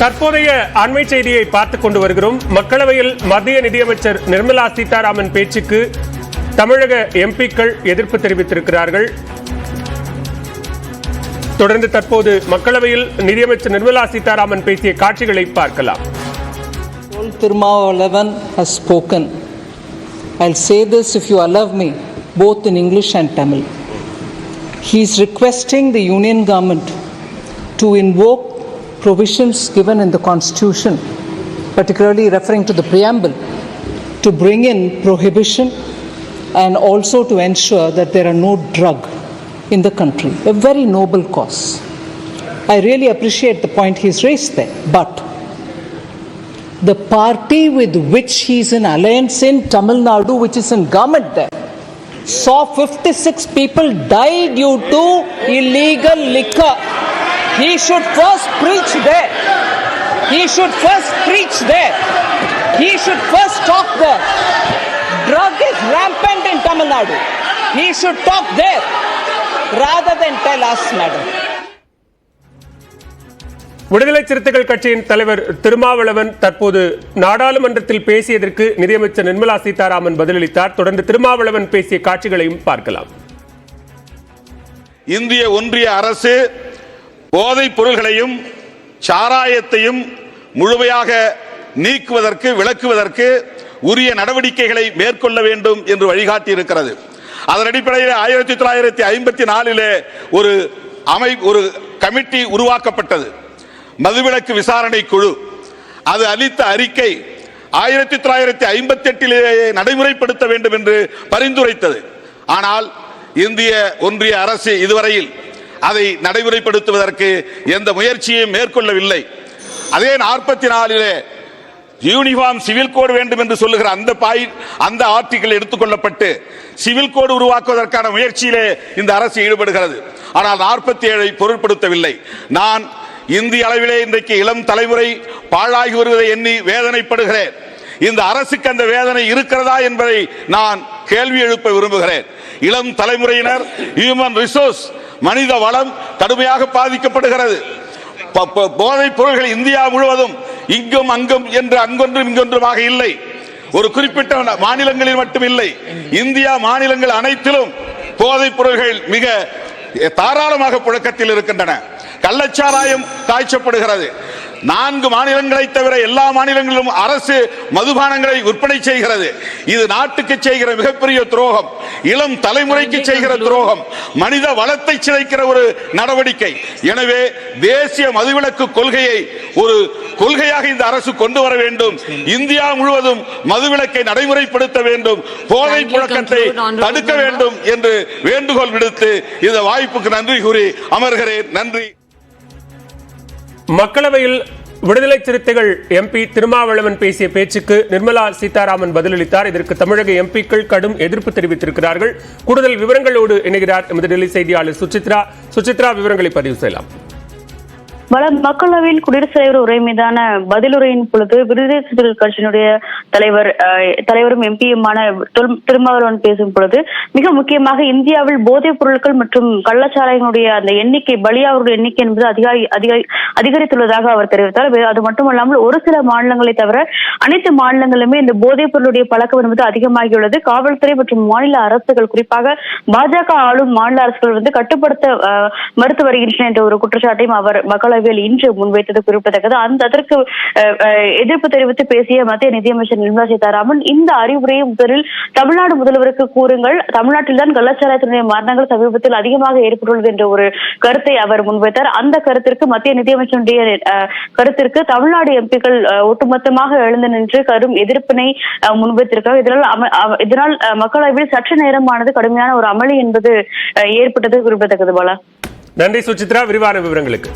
தற்போதைய அண்மை செய்தியை பார்த்துக் கொண்டு வருகிறோம் மக்களவையில் மத்திய நிதியமைச்சர் நிர்மலா சீதாராமன் பேச்சுக்கு தமிழக எம்பிக்கள் எதிர்ப்பு தெரிவித்திருக்கிறார்கள் தொடர்ந்து தற்போது மக்களவையில் நிதியமைச்சர் நிர்மலா சீதாராமன் பேசிய காட்சிகளை பார்க்கலாம் Old has spoken. I'll say this if you allow me, both in English and Tamil. He is requesting the Union government to invoke provisions given in the Constitution, particularly referring to the preamble, to bring in prohibition and also to ensure that there are no drug in the country. A very noble cause. I really appreciate the point he's raised there, but the party with which he's in alliance in Tamil Nadu, which is in government there, saw 56 people die due to illegal liquor. He should first preach there. He should first preach there. He should first talk there. Drug is rampant in Tamil Nadu. He should talk there rather than tell us, madam. விடுதலை சிறுத்தைகள் கட்சியின் தலைவர் திருமாவளவன் தற்போது நாடாளுமன்றத்தில் பேசியதற்கு நிதியமைச்சர் நிர்மலா சீதாராமன் பதிலளித்தார் தொடர்ந்து திருமாவளவன் பேசிய காட்சிகளையும் பார்க்கலாம் இந்திய ஒன்றிய அரசு போதைப் பொருள்களையும் சாராயத்தையும் முழுமையாக நீக்குவதற்கு விளக்குவதற்கு உரிய நடவடிக்கைகளை மேற்கொள்ள வேண்டும் என்று வழிகாட்டி இருக்கிறது அதன் அடிப்படையில் ஆயிரத்தி தொள்ளாயிரத்தி ஐம்பத்தி நாலிலே ஒரு அமை ஒரு கமிட்டி உருவாக்கப்பட்டது. மதுவிலக்கு விசாரணை குழு. அது அளித்த அறிக்கை ஆயிரத்தி தொள்ளாயிரத்தி ஐம்பத்தி எட்டிலேயே நடைமுறைப்படுத்த வேண்டும் என்று பரிந்துரைத்தது. ஆனால் இந்திய ஒன்றிய அரசு இதுவரையில் அதை நடைமுறைப்படுத்துவதற்கு எந்த முயற்சியும் மேற்கொள்ளவில்லை. அதே நாற்பத்தி நாலிலே யூனிஃபார்ம் சிவில் கோடு வேண்டும் என்று சொல்லுகிற அந்த பாய் அந்த ஆர்டிகிள் எடுத்துக்கொள்ளப்பட்டு சிவில் கோடு உருவாக்குவதற்கான முயற்சியிலே இந்த அரசு ஈடுபடுகிறது. ஆனால் நாற்பத்தி ஏழை பொருட்படுத்தவில்லை. நான் இந்திய அளவிலே இன்றைக்கு இளம் தலைமுறை பாழாகி வருவதை எண்ணி வேதனைப்படுகிறேன். இந்த அரசுக்கு அந்த வேதனை இருக்கிறதா என்பதை நான் கேள்வி எழுப்ப விரும்புகிறேன். இளம் தலைமுறையினர் ஹியூமன் ரிசோர்ஸ் மனித வளம் கடுமையாக பாதிக்கப்படுகிறது. ப- போதைப் பொருள்கள் இந்தியா முழுவதும் இங்கும் அங்கும் என்று அங்கொன்றும் இங்கொன்றுமாக இல்லை. ஒரு குறிப்பிட்ட மாநிலங்களில் மட்டும் இல்லை இந்தியா மாநிலங்கள் அனைத்திலும் போதைப் பொருள்கள் மிக தாராளமாக புழக்கத்தில் இருக்கின்றன. கள்ளச்சாராயம் காய்ச்சப்படுகிறது. நான்கு மாநிலங்களை தவிர எல்லா மாநிலங்களிலும் அரசு மதுபானங்களை விற்பனை செய்கிறது. இது நாட்டுக்கு செய்கிற மிகப்பெரிய துரோகம். இளம் தலைமுறைக்கு செய்கிற துரோகம். மனித வளத்தை சிதைக்கிற ஒரு நடவடிக்கை. எனவே தேசிய மதுவிலக்கு கொள்கையை ஒரு கொள்கையாக இந்த அரசு கொண்டு வர வேண்டும். இந்தியா முழுவதும் மதுவிலக்கை நடைமுறைப்படுத்த வேண்டும். போதை. புழக்கத்தை தடுக்க. வேண்டும் என்று வேண்டுகோள் விடுத்து இந்த வாய்ப்புக்கு நன்றி கூறி அமர்கிறேன். நன்றி. மக்களவையில் விடுதலை சிறுத்தைகள் எம்பி திருமாவளவன் பேசிய பேச்சுக்கு நிர்மலா சீதாராமன் பதிலளித்தார். இதற்கு தமிழக எம்பிக்கள் கடும் எதிர்ப்பு தெரிவித்திருக்கிறார்கள். கூடுதல் விவரங்களோடு இணைகிறார் எமது டெல்லி செய்தியாளர் சுசித்ரா. சுசித்ரா விவரங்களை பதிவு செய்யலாம். மக்களவையில் குடியரசுத் தலைவர் உரை மீதான பதிலுரையின் பொழுது விடுதலை சிறுத்தைகள் கட்சியினுடைய தலைவர் தலைவரும் எம்பியுமான திருமாவளவன் பேசும் பொழுது மிக முக்கியமாக இந்தியாவில் போதைப் பொருட்கள் மற்றும் கள்ளச்சாலைகளுடைய அந்த எண்ணிக்கை பலியாவர்கள் எண்ணிக்கை என்பது அதிகாரி அதிகாரி அதிகரித்துள்ளதாக அவர் தெரிவித்தார். அது மட்டுமல்லாமல் ஒரு சில மாநிலங்களை தவிர அனைத்து மாநிலங்களிலுமே இந்த போதைப் பொருளுடைய பழக்கம் என்பது அதிகமாகியுள்ளது. காவல்துறை மற்றும் மாநில அரசுகள் குறிப்பாக பாஜக ஆளும் மாநில அரசுகள் வந்து கட்டுப்படுத்த அஹ், மறுத்து வருகின்றன என்ற ஒரு குற்றச்சாட்டையும் அவர் மக்களவையில் இன்று முன்வைத்தது குறிப்பிடத்தக்கது. அந்த அதற்கு அஹ், எதிர்ப்பு தெரிவித்து பேசிய மத்திய நிதியமைச்சர் நிர்மலா சீதாராமன். இந்த அறிவுரையை முதலில் தமிழ்நாடு முதல்வருக்கு கூறுங்கள் தமிழ்நாட்டில் தான் கள்ளச்சாராயத்தினுடைய மரணங்கள் சமீபத்தில் அதிகமாக ஏற்பட்டுள்ளது என்ற ஒரு கருத்தை அவர் முன்வைத்தார். அந்த கருத்திற்கு மத்திய நிதியமைச்சருடைய கருத்திற்கு தமிழ்நாடு எம்பிக்கள் ஒட்டுமொத்தமாக எழுந்து நின்று கரும் எதிர்ப்பினை அஹ், முன்வைத்திருக்கிறார் இதனால் இதனால் மக்களவையில் சற்று நேரமானது கடுமையான ஒரு அமளி என்பது ஏற்பட்டது குறிப்பிடத்தக்கது போல. நன்றி சுசித்ரா. விரிவான விவரங்களுக்கு.